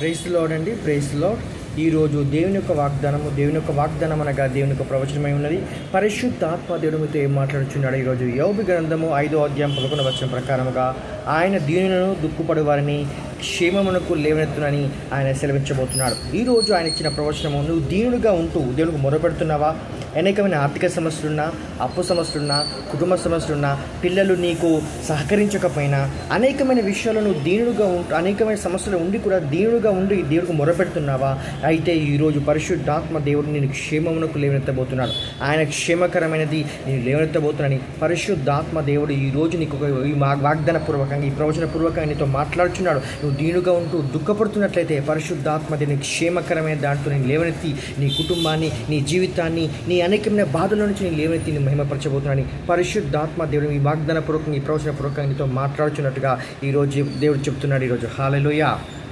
Price lord అండి. Praise lord ఈరోజు దేవుని యొక్క వాగ్దానము దేవుని యొక్క వాగ్దానం అనగా దేవుని యొక్క ప్రవచనమై ఉన్నది. పరిశుద్ధాత్మ ఆత్మ మీతో ఏం మాట్లాడుచున్నాడు ఈరోజు యోబి గ్రంథము ఐదో అధ్యాయం పదకొండు వచ్చిన ప్రకారముగా ఆయన దీనులను దుక్కుపడు వారిని క్షేమమునకు లేవనెత్తునని ఆయన సెలవించబోతున్నాడు. ఈరోజు ఆయన ఇచ్చిన ప్రవచనము నువ్వు దీనుడిగా ఉంటూ దేవునికి మొరపెడుతున్నావా? అనేకమైన ఆర్థిక సమస్యలున్నా అప్పు సమస్యలున్నా కుటుంబ సమస్యలున్నా పిల్లలు నీకు సహకరించకపోయినా అనేకమైన విషయాలు నువ్వు దీనుడుగా ఉంటూ అనేకమైన సమస్యలు ఉండి కూడా దీనుడుగా ఉండి దేవుడికి మొరపెడుతున్నావా? అయితే ఈరోజు పరిశుద్ధాత్మ దేవుడు నేను క్షేమమునకు లేవనెత్తబోతున్నాడు. ఆయన క్షేమకరమైనది నేను లేవనెత్తబోతున్నానని పరిశుద్ధాత్మ దేవుడు ఈ రోజు నీకు ఒక ఈ మా వాగ్దాన పూర్వకంగా ఈ ప్రవచన పూర్వకంగా నీతో మాట్లాడుచున్నాడు. నువ్వు దీనుగా ఉంటూ దుఃఖపడుతున్నట్లయితే పరిశుద్ధాత్మ దేవుని క్షేమకరమైన దాంట్లో నేను లేవనెత్తి నీ కుటుంబాన్ని నీ జీవితాన్ని నీ అనేకమైన బాధల నుంచి నేను లేవనెత్తి నేను మహిమపరచబోతున్నాను పరిశుద్ధాత్మ దేవుడు ఈ వాగ్దాన పూర్వకంగా ఈ ప్రవచన పూర్వకంగా నీతో మాట్లాడుచున్నట్టుగా ఈరోజు దేవుడు చెప్తున్నాడు ఈరోజు. హాలెలుయా